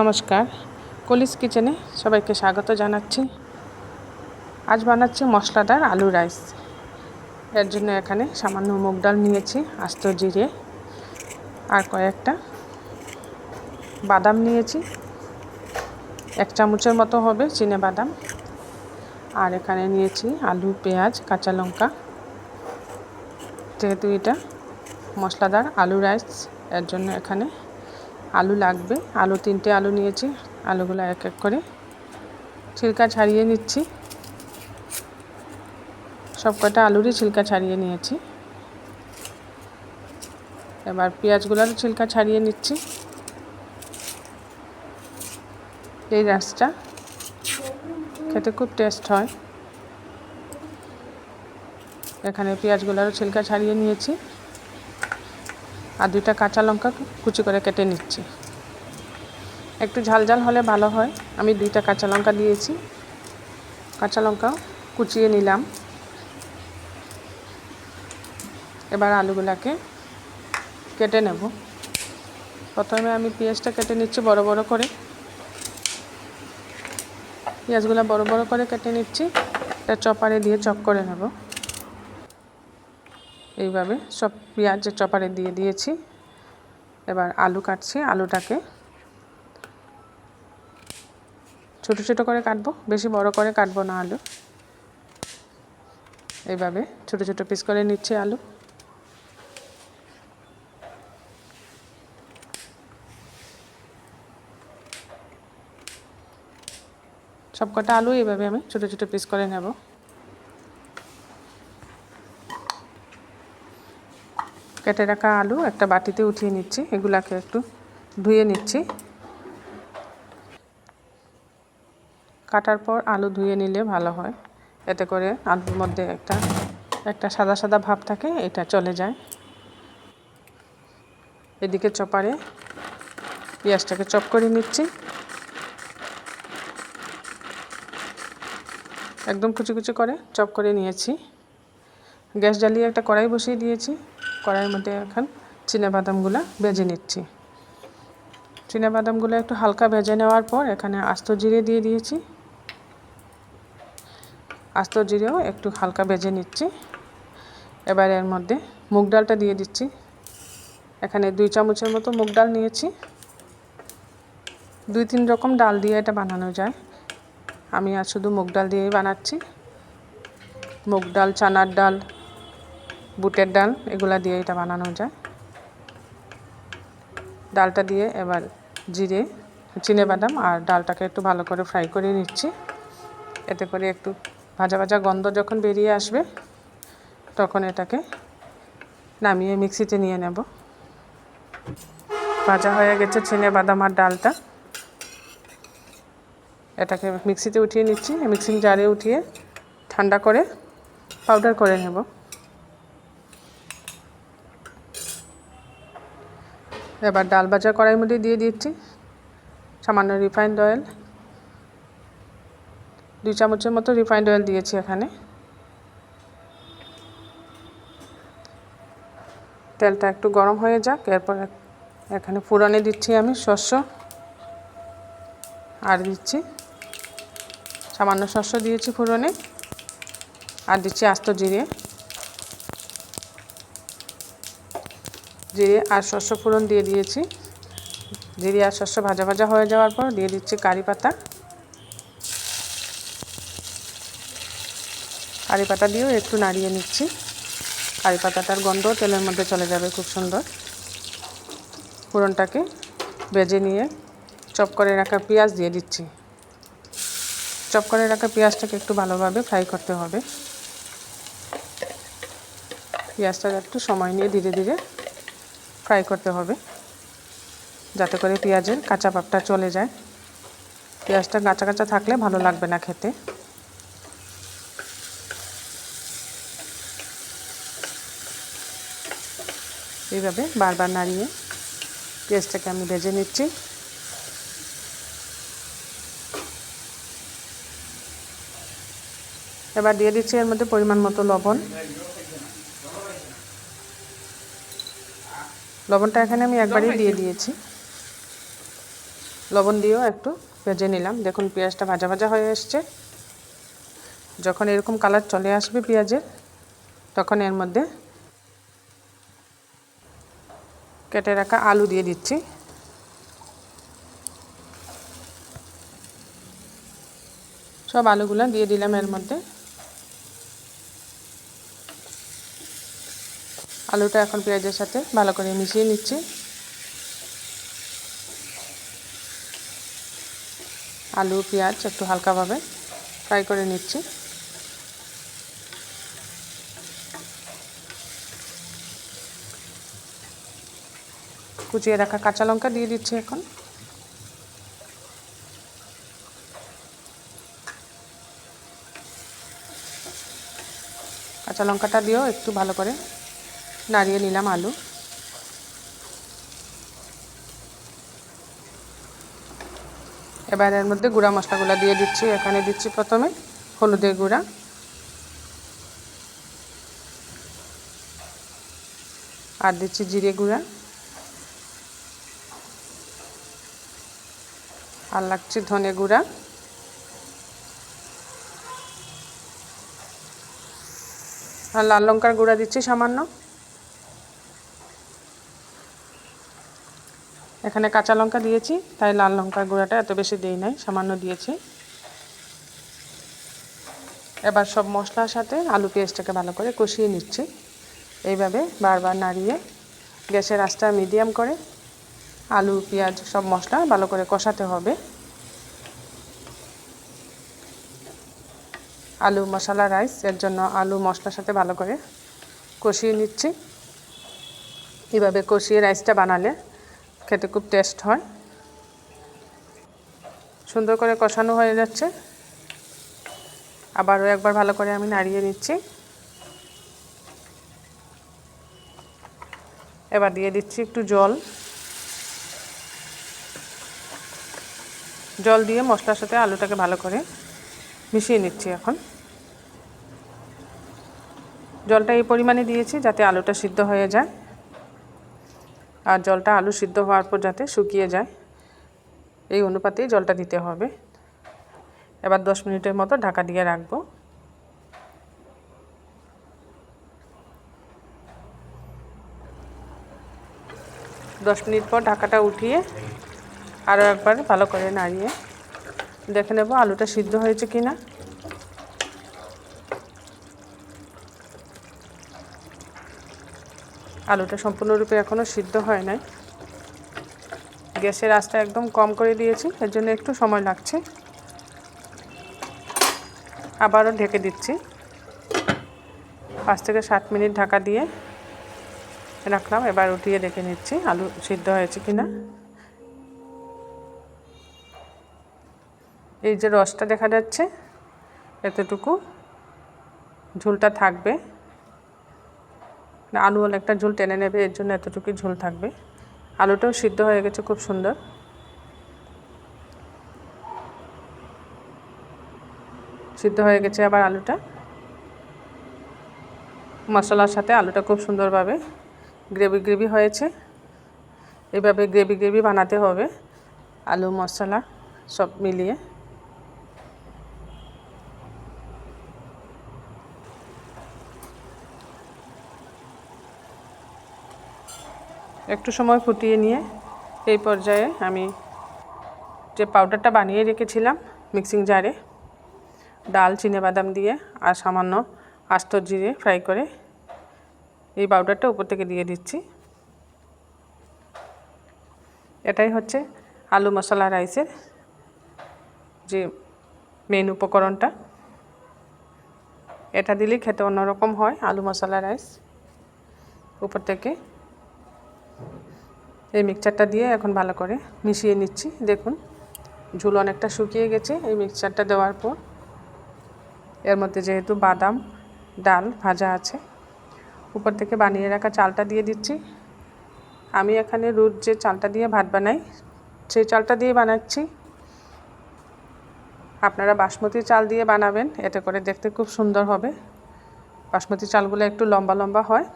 নমস্কার। কলিস কিচেনে সবাইকে স্বাগত জানাচ্ছি। আজ বানাচ্ছি মশলাদার আলু রাইস। এর জন্য এখানে সামান্য মুগ ডাল নিয়েছি, আস্ত জিরে আর কয়েকটা বাদাম নিয়েছি। এক চামচের মতো হবে চিনে বাদাম। আর এখানে নিয়েছি আলু, পেঁয়াজ, কাঁচা লঙ্কা। যেহেতু এটা মশলাদার আলু রাইস, এর জন্য এখানে আলু লাগবে। আলু, তিনটে আলু নিয়েছি। আলুগুলো এক এক করে ছিলকা ছাড়িয়ে নিচ্ছি। সব কটা আলুরই ছিলকা ছাড়িয়ে নিয়েছি। এবার পেঁয়াজগুলোরও ছিলকা ছাড়িয়ে নিচ্ছি। এই রাসটা খেতে খুব টেস্ট হয়। এখানে পেঁয়াজগুলোরও ছিলকা ছাড়িয়ে নিয়েছি। আর দুইটা কাঁচা লঙ্কা কুচি করে কেটে নিচ্ছি। একটু ঝাল ঝাল হলে ভালো হয়। আমি দুইটা কাঁচা লঙ্কা দিয়েছি। কাঁচা লঙ্কা কুচিয়ে নিলাম। এবার আলুগুলাকে কেটে নেব। প্রথমে আমি পেঁয়াজটা কেটে নিচ্ছি বড় বড় করে। পেঁয়াজগুলো বড় বড় করে কেটে নিচ্ছি। এটা চপারে দিয়ে চপ করে নেব। এইভাবে সব পেঁয়াজ চপারে দিয়ে দিয়েছি, এবার আলু কাটছি, আলুটাকে ছোট ছোট করে কাটবো, বেশি বড় করে কাটবো না আলু। এইভাবে ছোট ছোট পিস করে নিচ্ছি আলু। সব কটা আলু এইভাবে আমি ছোট ছোট পিস করে নেব। কেটে রাখা আলু একটা বাটিতে উঠিয়ে নিচ্ছি, এগুলাকে একটু ধুয়ে নিচ্ছি। কাটার পর আলু ধুয়ে নিলে ভালো হয়। এতে করে আলুর মধ্যে একটা একটা সাদা সাদা ভাব থাকে, এটা চলে যায়। এদিকে চপারে পেঁয়াজটাকে চপ করে নিচ্ছি। একদম কুচি কুচি করে চপ করে নিয়েছি। গ্যাস জ্বালিয়ে একটা কড়াই বসিয়ে দিয়েছি। কড়াইয়ের মধ্যে এখন বাদামগুলো ভেজে নিচ্ছি। বাদামগুলো একটু হালকা ভেজে নেওয়ার পর এখানে আস্ত জিরে দিয়ে দিয়েছি। আস্ত জিরেও একটু হালকা ভেজে নিচ্ছি। এবার এর মধ্যে মুগ ডালটা দিয়ে দিচ্ছি। এখানে দুই চামচের মতো মুগ ডাল নিয়েছি। দুই তিন রকম ডাল দিয়ে এটা বানানো যায়। আমি আর শুধু মুগ ডাল দিয়েই বানাচ্ছি। মুগ ডাল, চানার ডাল বুটের ডাল, এগুলা দিয়ে এটা বানানো যায়। ডালটা দিয়ে এবার জিরে, চিনে বাদাম আর ডালটাকে একটু ভালো করে ফ্রাই করে নিচ্ছি। এতে করে একটু ভাজা ভাজা গন্ধ যখন বেরিয়ে আসবে, তখন এটাকে নামিয়ে মিক্সিতে নিয়ে নেব। ভাজা হয়ে গেছে চিনে বাদাম আর ডালটা। এটাকে মিক্সিতে উঠিয়ে নিচ্ছি। মিক্সিং জারে উঠিয়ে ঠান্ডা করে পাউডার করে নেব। এবার ডাল ভাজা কড়াইয়ের মধ্যে দিয়ে দিচ্ছি। সামান্য রিফাইন্ড অয়েল দুই চামচের মতো রিফাইন্ড অয়েল দিয়েছি এখানে। তেলটা একটু গরম হয়ে যাক, এরপর এখানে ফুরানে দিচ্ছি আমি শস্য। আর দিচ্ছি, সামান্য শস্য দিয়েছি ফুরনে। আর দিচ্ছি আস্ত জিরে। জিরে আর শস্য ফোড়ন দিয়ে দিয়েছি। জিরে আর শস্য ভাজা ভাজা হয়ে যাওয়ার পর দিয়ে দিচ্ছি কারি পাতা। কারি পাতা দিয়েও একটু নাড়িয়ে নিচ্ছি। কারি পাতাটার গন্ধ তেলের মধ্যে চলে যাবে খুব সুন্দর। ফোড়নটাকে বেজে নিয়ে চপ করে রাখা পেঁয়াজ দিয়ে দিচ্ছি। চপ করে রাখা পেঁয়াজটাকে একটু ভালোভাবে ফ্রাই করতে হবে। পেঁয়াজটা একটু সময় নিয়ে ধীরে ধীরে ফ্রাই করতে হবে। যাতে করে পেঁয়াজের কাঁচা পাপটা চলে যায়। পেঁয়াজটা কাঁচা কাঁচা থাকলে ভালো লাগবে না খেতে। এইভাবে বারবার নাড়িয়ে পেঁয়াজটাকে আমি ভেজে নিচ্ছি। এবার দিয়ে দিচ্ছি এর মধ্যে পরিমাণ মতো লবণ। লবণটা এখানে আমি একবারই দিয়ে দিয়েছি। লবণ দিয়েও একটু ভেজে নিলাম। দেখুন পেঁয়াজটা ভাজা ভাজা হয়ে এসছে। যখন এরকম কালার চলে আসবে পেঁয়াজের তখন এর মধ্যে কেটে রাখা আলু দিয়ে দিচ্ছি। সব আলুগুলো দিয়ে দিলাম এর মধ্যে। আলুটা এখন পেঁয়াজের সাথে ভালো করে মিশিয়ে নিচ্ছি। আলু, পেঁয়াজ একটু হালকাভাবে ফ্রাই করে নিচ্ছি। কুচিয়ে রাখা কাঁচা লঙ্কা দিয়ে দিচ্ছি এখন। কাঁচা লঙ্কাটা দিয়েও একটু ভালো করে নাড়িয়ে নিলাম আলু। এবার এর মধ্যে গুঁড়া মশলাগুলো দিয়ে দিচ্ছি। এখানে দিচ্ছি প্রথমে হলুদের গুঁড়া। আর দিচ্ছি জিরে গুঁড়া। আর লাগছে ধনে গুঁড়া। আর লাল লঙ্কার গুঁড়া দিচ্ছি সামান্য। এখানে কাঁচা লঙ্কা দিয়েছি, তাই লাল লঙ্কার গুঁড়াটা এত বেশি দিই নাই, সামান্য দিয়েছি। এবার সব মশলার সাথে আলু পেঁয়াজটাকে ভালো করে কষিয়ে নিচ্ছি। এইভাবে বারবার নাড়িয়ে গ্যাসের আঁচটা মিডিয়াম করে আলু, পেঁয়াজ সব মশলা ভালো করে কষাতে হবে। আলু মশলা রাইস, এর জন্য আলু মশলার সাথে ভালো করে কষিয়ে নিচ্ছি। এভাবে কষিয়ে রাইসটা বানালে খেতে খুব টেস্ট হয়। সুন্দর করে কষানো হয়ে যাচ্ছে। আবারও একবার ভালো করে আমি নাড়িয়ে নিচ্ছি। এবার দিয়ে দিচ্ছি একটু জল। জল দিয়ে মশলার সাথে আলুটাকে ভালো করে মিশিয়ে নিচ্ছি এখন। জলটা এই পরিমাণে দিয়েছি যাতে আলুটা সিদ্ধ হয়ে যায়। আর জলটা আলু সিদ্ধ হওয়ার পর যাতে শুকিয়ে যায়, এই অনুপাতেই জলটা দিতে হবে। এবার দশ মিনিটের মতো ঢাকা দিয়ে রাখব। দশ মিনিট পর ঢাকাটা উঠিয়ে আরও একবার ভালো করে নাড়িয়ে দেখে নেব আলুটা সিদ্ধ হয়েছে কি না আলুটা সম্পূর্ণরূপে এখনও সিদ্ধ হয় নাই। গ্যাসের আঁচটা একদম কম করে দিয়েছি, এর জন্য একটু সময় লাগছে। আবারও ঢেকে দিচ্ছি। পাঁচ থেকে সাত মিনিট ঢাকা দিয়ে রাখলাম, এবার উঠিয়ে দেখে নিচ্ছি আলু সিদ্ধ হয়েছে কি না এই যে রসটা দেখা যাচ্ছে, এতটুকু ঝোলটা থাকবে। আলু একটা ঝোল টেনে নেবে, এর জন্য এতটুকু ঝোল থাকবে। আলুটাও সিদ্ধ হয়ে গেছে, খুব সুন্দর। সিদ্ধ হয়ে গেছে আবার আলুটা। মশলার সাথে আলুটা খুব সুন্দরভাবে গ্রেভি গ্রেভি হয়েছে। এভাবে গ্রেভি গ্রেভি বানাতে হবে। আলু, মশলা সব মিলিয়ে। একটু সময় ফুটিয়ে নিয়ে এই পর্যায়ে আমি যে পাউডারটা বানিয়ে রেখেছিলাম মিক্সিং জারে ডাল বাদাম দিয়ে আর সামান্য আস্ত জিরে ফ্রাই করে এই পাউডারটা উপর থেকে দিয়ে দিচ্ছি। এটাই হচ্ছে আলু মশলা রাইসের যে মেন উপকরণটা। এটা দিলেই খেতে অন্যরকম হয় আলু মশলা রাইস। উপর থেকে এই মিক্সচারটা দিয়ে এখন ভালো করে মিশিয়ে নিচ্ছি। দেখুন, ঝুল অনেকটা শুকিয়ে গেছে এই মিক্সচারটা দেওয়ার পর। এর মধ্যে যেহেতু বাদাম, ডাল ভাজা আছে, উপর থেকে বানিয়ে রাখা চালটা দিয়ে দিচ্ছি। আমি এখানে রুট যে চালটা দিয়ে ভাত বানাই, সেই চালটা দিয়ে বানাচ্ছি। আপনারা বাসমতি চাল দিয়ে বানাবেন, এতে করে দেখতে খুব সুন্দর হবে। বাসমতি চালগুলো একটু লম্বা লম্বা হয়,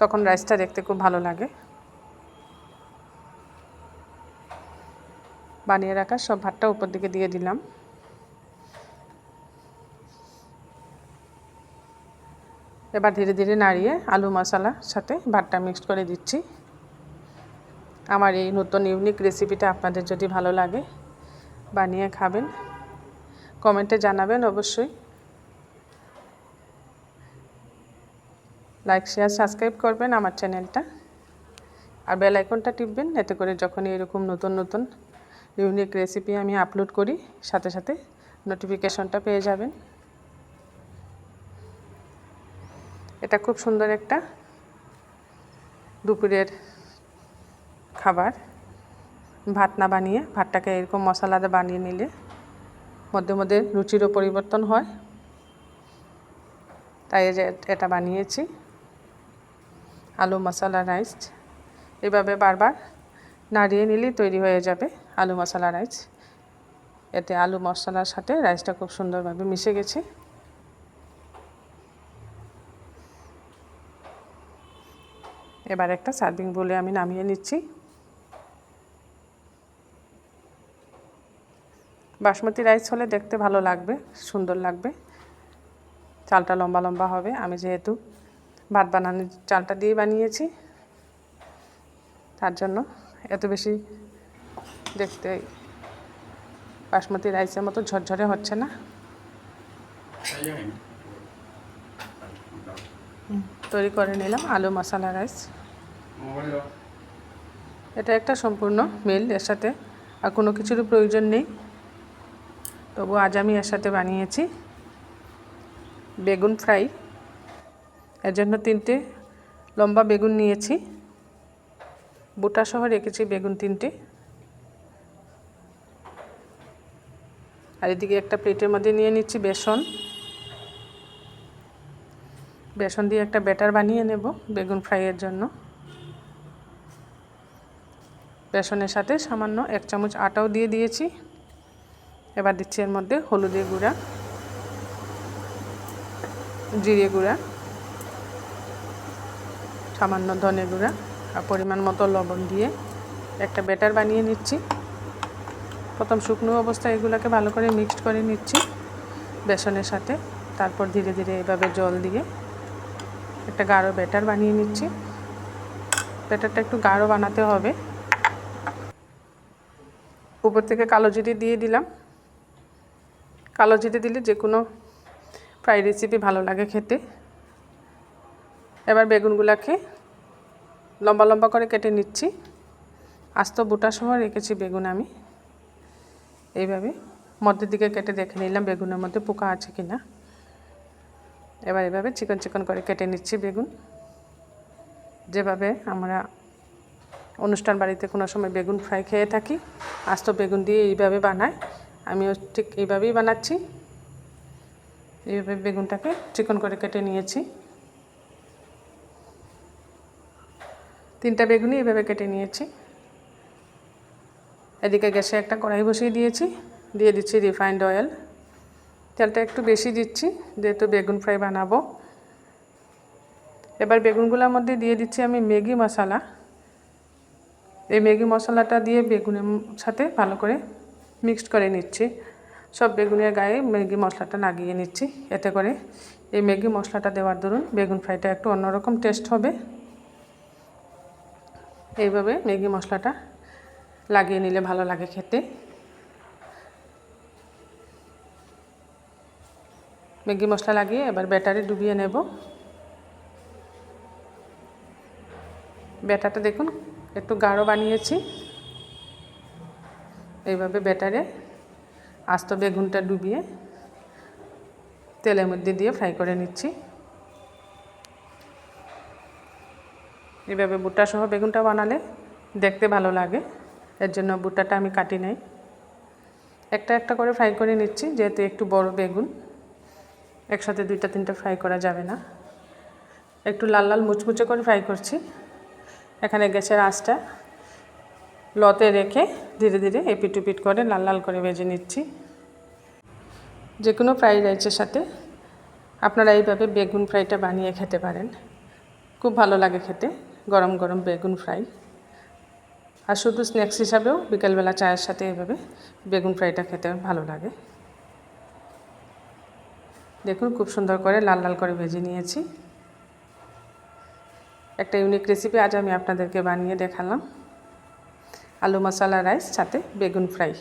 তখন রাইসটা দেখতে খুব ভালো লাগে। বানিয়ে রাখা, সব ভাতটা উপর দিকে দিয়ে দিলাম। এবার ধীরে ধীরে নাড়িয়ে আলু মশলার সাথে ভাতটা মিক্সড করে দিচ্ছি। আমার এই নতুন ইউনিক রেসিপিটা আপনাদের যদি ভালো লাগে, বানিয়ে খাবেন। কমেন্টে জানাবেন অবশ্যই। লাইক শেয়ার সাবস্ক্রাইব করবেন আমার চ্যানেলটা আর বেল আইকনটা টিপবেন, এতে করে যখনই এরকম নতুন নতুন ইউনিক রেসিপি আমি আপলোড করি, সাথে সাথে নোটিফিকেশনটা পেয়ে যাবেন। এটা খুব সুন্দর একটা দুপুরের খাবার। ভাত না বানিয়ে, ভাতটাকে এরকম মশলাতে বানিয়ে নিলে মধ্যে মধ্যে রুচিরও পরিবর্তন হয়। তাই যে এটা বানিয়েছি। আলু মশলা রাইস এভাবে বারবার নাড়িয়ে নিলেই তৈরি হয়ে যাবে আলু মশলা রাইস। এতে আলু মশলার সাথে রাইসটা খুব সুন্দরভাবে মিশে গেছে। এবার একটা সার্ভিং বলে আমি নামিয়ে নিচ্ছি। বাসমতি রাইস হলে দেখতে ভালো লাগবে, সুন্দর লাগবে। চালটা লম্বা লম্বা হবে। আমি যেহেতু ভাত বানানোর চালটা দিয়ে বানিয়েছি, তার জন্য এত বেশি দেখতে বাসমতি রাইসের মতো ঝরঝরে হচ্ছে না। তৈরি করে নিলাম আলু মশলা রাইস। এটা একটা সম্পূর্ণ মিল এর সাথে, আর কোনো কিছুরও প্রয়োজন নেই। তবু আজ আমি এর সাথে বানিয়েছি বেগুন ফ্রাই। এর জন্য তিনটে লম্বা বেগুন নিয়েছি। বুটা সহ রেখেছি বেগুন তিনটে। আর এদিকে একটা প্লেটের মধ্যে নিয়ে নিচ্ছি বেসন। বেসন দিয়ে একটা ব্যাটার বানিয়ে নেব বেগুন ফ্রাইয়ের জন্য। বেসনের সাথে সামান্য এক চামচ আটাও দিয়ে দিয়েছি। এবার দিচ্ছি এর মধ্যে হলুদের গুঁড়া, জিরে গুঁড়া, সামান্য ধনে গুঁড়া। পরিমাণ মতো লবণ দিয়ে একটা ব্যাটার বানিয়ে নিচ্ছি। প্রথম শুকনো অবস্থায় এগুলোকে ভালো করে মিক্সড করে নিচ্ছি বেসনের সাথে। তারপর ধীরে ধীরে এভাবে জল দিয়ে একটা গাঢ় ব্যাটার বানিয়ে নিচ্ছি। ব্যাটারটা একটু গাঢ় বানাতে হবে। উপর থেকে কালো জিরে দিয়ে দিলাম। কালো জিরে দিলে যে কোনো ফ্রাই রেসিপি ভালো লাগে খেতে। এবার বেগুনগুলোকে লম্বা লম্বা করে কেটে নিচ্ছি। আস্ত বুটা সময় রেখেছি বেগুন আমি। এইভাবে মধ্যের দিকে কেটে দেখে নিলাম বেগুনের মধ্যে পোকা আছে কি না এবার এভাবে চিকন চিকন করে কেটে নিচ্ছি বেগুন। যেভাবে আমরা অনুষ্ঠান বাড়িতে কোনো সময় বেগুন ফ্রাই খেয়ে থাকি, আস্ত বেগুন দিয়ে এইভাবে বানাই। আমিও ঠিক এইভাবেই বানাচ্ছি। এইভাবে বেগুনটাকে চিকন করে কেটে নিয়েছি। তিনটা বেগুনি এভাবে কেটে নিয়েছি। এদিকে গ্যাসে একটা কড়াই বসিয়ে দিয়েছি, দিয়ে দিচ্ছি রিফাইন্ড অয়েল তেলটা একটু বেশি দিচ্ছি, যেহেতু বেগুন ফ্রাই বানাবো। এবার বেগুনগুলোর মধ্যে দিয়ে দিচ্ছি আমি ম্যাগি মশলা। এই ম্যাগি মশলাটা দিয়ে বেগুনের সাথে ভালো করে মিক্সড করে নিচ্ছি। সব বেগুনের গায়ে ম্যাগি মশলাটা লাগিয়ে নিচ্ছি। এতে করে এই ম্যাগি মশলাটা দেওয়ার দরুন বেগুন ফ্রাইটা একটু অন্যরকম টেস্ট হবে। এইভাবে ম্যাগি মশলাটা লাগিয়ে নিলে ভালো লাগে খেতে। ম্যাগি মশলা লাগিয়ে এবার ব্যাটারে ডুবিয়ে নেব। ব্যাটারটা দেখুন, একটু গাঢ় বানিয়েছি। এইভাবে ব্যাটারে আস্ত বেগুনটা ডুবিয়ে তেলের মধ্যে দিয়ে ফ্রাই করে নিচ্ছি। এভাবে বুট্টা সহ বেগুনটা বানালে দেখতে ভালো লাগে। এর জন্য বুট্টাটা আমি কাটি নাই। একটা একটা করে ফ্রাই করে নিচ্ছি, যেহেতু একটু বড় বেগুন। একসাথে দুইটা তিনটা ফ্রাই করা যাবে না। একটু লাল লাল মুচমুচে করে ফ্রাই করছি। এখানে গ্যাসের আঁচটা লতে রেখে ধীরে ধীরে এপিট উপিট করে লাল লাল করে ভেজে নিচ্ছি। যে কোনো ফ্রাইড রাইসের সাথে আপনারা এইভাবে বেগুন ফ্রাইটা বানিয়ে খেতে পারেন। খুব ভালো লাগে খেতে। গরম গরম বেগুন ফ্রাই। আর শুধু স্ন্যাক্স হিসাবেও বিকেলবেলা চায়ের সাথে এভাবে বেগুন ফ্রাইটা খেতে ভালো লাগে। দেখুন খুব সুন্দর করে লাল লাল করে ভেজে নিয়েছি। একটা ইউনিক রেসিপি আজ আমি আপনাদেরকে বানিয়ে দেখালাম। আলু মশলা রাইস সাথে বেগুন ফ্রাই।